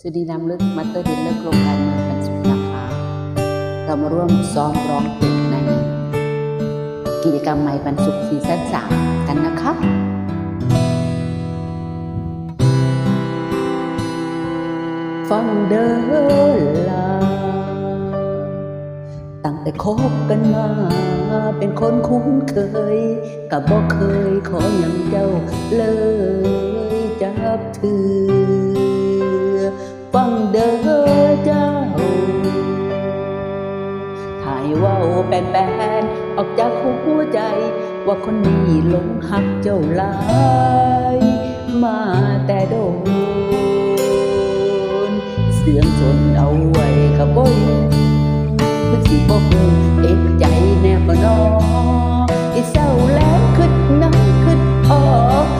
สวัสดีน้ำลึกมาสเตอร์ดินเลิกโครงการเมืองกันสุขนะคะเรามาร่วมซ้อมร้องเพลงใน กิจกรรมใหม่ปันสุขซีซั่นสามกันนะคะฟังเด้อลาตั้งแต่คบกันมา เป็นคนคุ้นเคย กับบ่เคยขออย่างเจ้าเลยจับถือ ฟังเด้อเจ้าถ่ายว่าแปนๆออกจากหัวใจ ว่าคนนี้หลงหักเจ้าลายมาแต่โดน เสียงสนเอาไว้กับบ่อยู่คือสิบ่ฮู้เอกใจแน่บ่นอไอ้เศร้าแล้วคิดนักคิดออก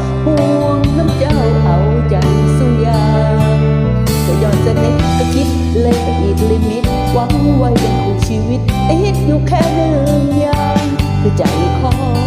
อยู่แค่หนึ่งอย่างคือใจขอ